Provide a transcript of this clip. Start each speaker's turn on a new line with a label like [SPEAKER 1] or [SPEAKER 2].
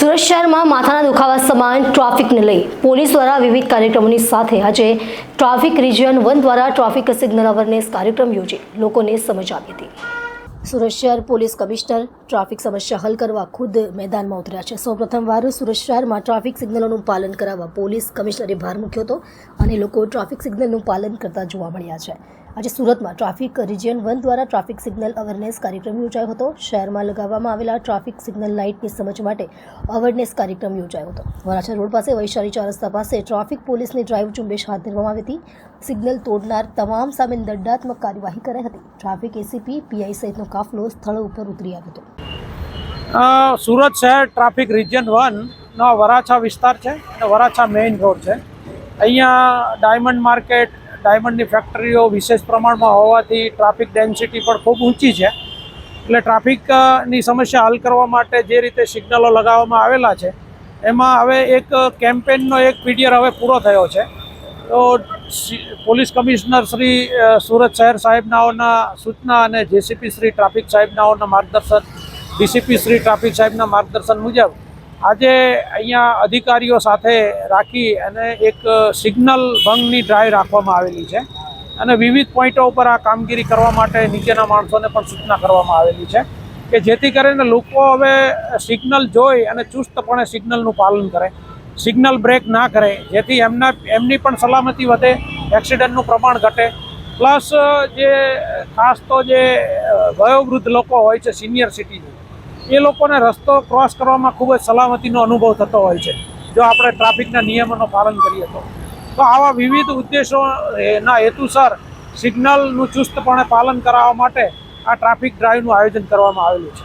[SPEAKER 1] સુરત શહેરમાં માથાના દુખાવા સમાન ટ્રાફિકને લઈ પોલીસ દ્વારા વિવિધ કાર્યક્રમોની સાથે આજે ટ્રાફિક રિજિયન વન દ્વારા ટ્રાફિક સિગ્નલ અવેરનેસ કાર્યક્રમ યોજી. લોકોને સમજ આપી હતી. સુરત શહેર પોલીસ કમિશનર ટ્રાફિક સમસ્યા હલ કરવા ખુદ મેદાનમાં ઉતર્યા છે. સૌ પ્રથમવાર સુરત શહેરમાં ટ્રાફિક સિગ્નલોનું પાલન કરાવવા પોલીસ કમિશનરે ભાર મૂક્યો હતો અને લોકો ટ્રાફિક સિગ્નલનું પાલન કરતા જોવા મળ્યા છે. આજે સુરતમાં ટ્રાફિક રિજિયન વન દ્વારા ટ્રાફિક સિગ્નલ અવેરનેસ કાર્યક્રમ યોજાયો હતો. શહેરમાં લગાવવામાં આવેલા ટ્રાફિક સિગ્નલ લાઇટની સમજ માટે અવેરનેસ કાર્યક્રમ યોજાયો હતો. વરાછા રોડ પાસે વૈશાલી ચાર રસ્તા પાસે ટ્રાફિક પોલીસની ડ્રાઈવ ઝુંબેશ હાથ ધરવામાં આવી હતી. સિગ્નલ તોડનાર તમામ સામે દંડાત્મક કાર્યવાહી કરાઈ હતી. ટ્રાફિક એસીપી પીઆઈ સહિતનો કાફલો સ્થળ ઉપર ઉતરી આવ્યો હતો.
[SPEAKER 2] સુરત શહેર ટ્રાફિક રિજિયન વનનો વરાછા વિસ્તાર છે અને વરાછા મેઇન રોડ છે. અહીંયા ડાયમંડ માર્કેટ, ડાયમંડની ફેક્ટરીઓ વિશેષ પ્રમાણમાં હોવાથી ટ્રાફિક ડેન્સિટી પણ ખૂબ ઊંચી છે. એટલે ટ્રાફિકની સમસ્યા હલ કરવા માટે જે રીતે સિગ્નલો લગાવવામાં આવેલા છે, એમાં હવે એક કેમ્પેનનો એક પીડિયર હવે પૂરો થયો છે. તો પોલીસ કમિશનર શ્રી સુરત શહેર સાહેબનાઓના સૂચના અને જેસીપી શ્રી ટ્રાફિક સાહેબનાઓના માર્ગદર્શન ડીસીપી શ્રી ટ્રાફિક સાહેબના માર્ગદર્શન મુજબ આજે અહીંયા અધિકારીઓ સાથે રાખી અને એક સિગ્નલ ભંગની ડ્રાઈવ રાખવામાં આવેલી છે અને વિવિધ પોઈન્ટો ઉપર આ કામગીરી કરવા માટે નીચેના માણસોને પણ સૂચના કરવામાં આવેલી છે કે જેથી કરીને લોકો હવે સિગ્નલ જોઈ અને ચુસ્તપણે સિગ્નલનું પાલન કરે, સિગ્નલ બ્રેક ના કરે, જેથી એમના એમની પણ સલામતી વધે, એક્સિડન્ટનું પ્રમાણ ઘટે. પ્લસ જે ખાસ તો જે વયોવૃદ્ધ લોકો હોય છે, સિનિયર સિટીઝન એ લોકોને રસ્તો ક્રોસ કરવામાં ખૂબ જ સલામતીનો અનુભવ થતો હોય છે. જો આપણે ટ્રાફિકના નિયમોનું પાલન કરીએ તો. તો આવા વિવિધ ઉદ્દેશોના હેતુસર સિગ્નલનું ચુસ્તપણે પાલન કરાવવા માટે આ ટ્રાફિક ડ્રાઈવનું આયોજન કરવામાં આવેલું છે.